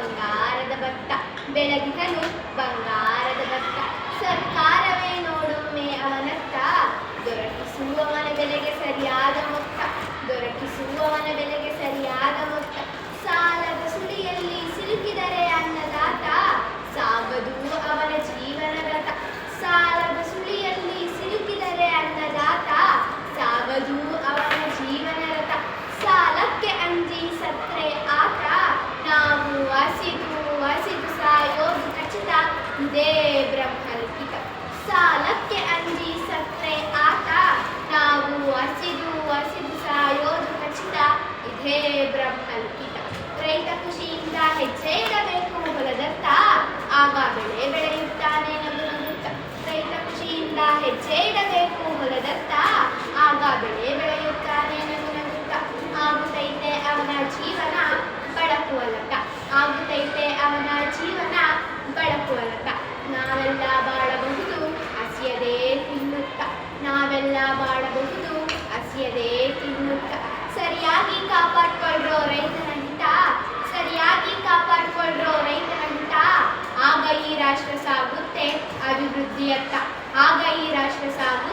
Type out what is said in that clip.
ಬಂಗಾರದ ಭತ್ತ ಬೆಳಗಿಸಲು ಬಂಗಾರ ಇದೇ ಬ್ರಹ್ಮಲಿಖಿತ. ಸಾಲಕ್ಕೆ ಅಂಜಿ ಸತ್ರೆ ಆತ, ನಾವು ಹಸಿದು ಹಸಿದು ಸಾಯೋದು ಖಚಿತ. ಇದೇ ಬ್ರಹ್ಮಲಿಖಿತ. ರೈತ ಖುಷಿಯಿಂದ ಹೆಜ್ಜೆ ಇಡಬೇಕು ಹೊಲದತ್ತ. ಆಗ ಬೆಳೆ ಬೆಳೆಯುತ್ತಾನೆ ನಗು ನಗುತ್ತ ರೈತ ಖುಷಿಯಿಂದ ಹೆಜ್ಜೆ ಇಡಬೇಕು ಹೊಲದತ್ತ. ಆಗ ಅಭಿವೃದ್ಧಿಯತ್ತ ಆಗ ಈ ರಾಷ್ಟ್ರ ಸಾಗು